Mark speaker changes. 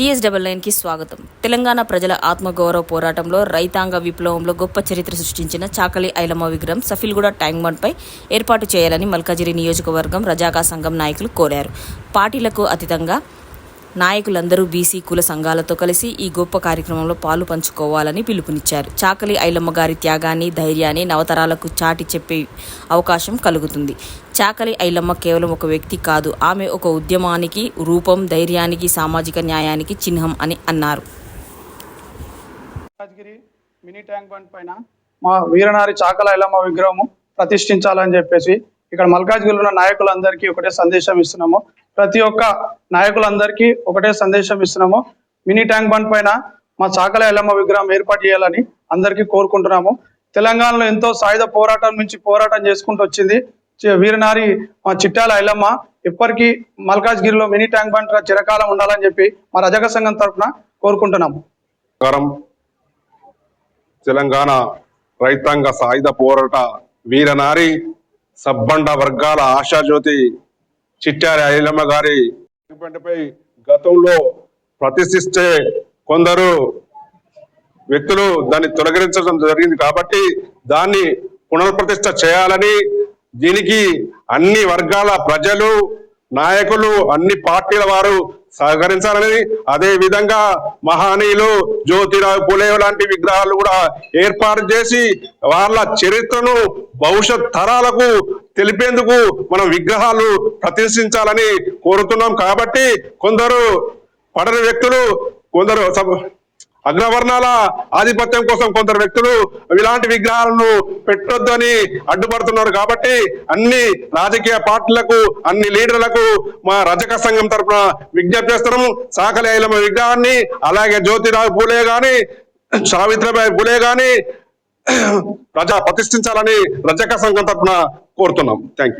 Speaker 1: TS double నైన్కి స్వాగతం. తెలంగాణ ప్రజల ఆత్మగౌరవ పోరాటంలో రైతాంగ విప్లవంలో గొప్ప చరిత్ర సృష్టించిన చాకలి ఐలమ్మ విగ్రహం సఫిల్గూడ ట్యాంక్ బండ్పై ఏర్పాటు చేయాలని మల్కాజిరి నియోజకవర్గం రజాకా సంఘం నాయకులు కోరారు. పార్టీలకు అతీతంగా నాయకులందరూ బీసీ కుల సంఘాలతో కలిసి ఈ గొప్ప కార్యక్రమంలో పాలు పంచుకోవాలని పిలుపునిచ్చారు. చాకలి ఐలమ్మ గారి త్యాగాన్ని ధైర్యాన్ని నవతరాలకు చాటి చెప్పే అవకాశం కలుగుతుంది. చాకలి ఐలమ్మ కేవలం ఒక వ్యక్తి కాదు ఆమె ఒక ఉద్యమానికి రూపం ధైర్యానికి సామాజిక న్యాయానికి చిహ్నం అని అన్నారు.
Speaker 2: మినీ ట్యాంక్ బండ్ పైన మా వీరనారి చాకల ఐలమ్మ విగ్రహము ప్రతిష్ఠించాలని చెప్పేసి ఇక్కడ మల్కాజ్గిరిలో ఉన్న నాయకులందరికీ ఒకటే సందేశం ఇస్తున్నాము. ప్రతి ఒక్క నాయకులందరికీ ఒకటే సందేశం ఇస్తున్నాము. మినీ ట్యాంక్ బండ్ పైన మా చాకల ఎల్లమ్మ విగ్రహం ఏర్పాటు చేయాలని అందరికీ కోరుకుంటున్నాము. తెలంగాణలో ఎంతో సాయుధ పోరాటం నుంచి పోరాటం చేసుకుంటూ వచ్చింది. వీరనారి మా చిట్టాల ఐలమ్మ ఇప్పటికీ మల్కాజ్గిరిలో మినీ ట్యాంక్ బండ్ చిరకాలం ఉండాలని చెప్పి మా రజక సంఘం తరఫున కోరుకుంటున్నాము.
Speaker 3: తెలంగాణ రైతాంగ సాయుధ పోరాట వీరనారి సబ్బండ వర్గాల ఆశాజ్యోతి చిట్టారి ఐలమ్మ గారి పై గతంలో ప్రతిష్ఠిస్తే కొందరు వ్యక్తులు దాన్ని తొలగించడం జరిగింది కాబట్టి దాన్ని పునర్ప్రతిష్ట చేయాలని దీనికి అన్ని వర్గాల ప్రజలు నాయకులు అన్ని పార్టీల వారు సహకరించాలని అదే విధంగా మహానీయులు జ్యోతిరావు పులే లాంటి విగ్రహాలు కూడా ఏర్పాటు చేసి వాళ్ళ చరిత్రను భవిష్యత్ తరాలకు తెలిపేందుకు మనం విగ్రహాలు ప్రతిష్ఠించాలని కోరుతున్నాం. కాబట్టి కొందరు పడని వ్యక్తులు కొందరు అగ్రవర్ణాల ఆధిపత్యం కోసం కొందరు వ్యక్తులు ఇలాంటి విగ్రహాలను పెట్టొద్దని అడ్డుపడుతున్నారు. కాబట్టి అన్ని రాజకీయ పార్టీలకు అన్ని లీడర్లకు మా రజక సంఘం తరపున విజ్ఞప్తి చేస్తున్నాము. సాకలి ఐలమ్మ విగ్రహాన్ని అలాగే జ్యోతిరావు పూలే గాని సావిత్రిబాయి పూలే గాని ప్రజా ప్రతిష్ఠించాలని రజక సంఘం తరపున కోరుతున్నాం. Thank you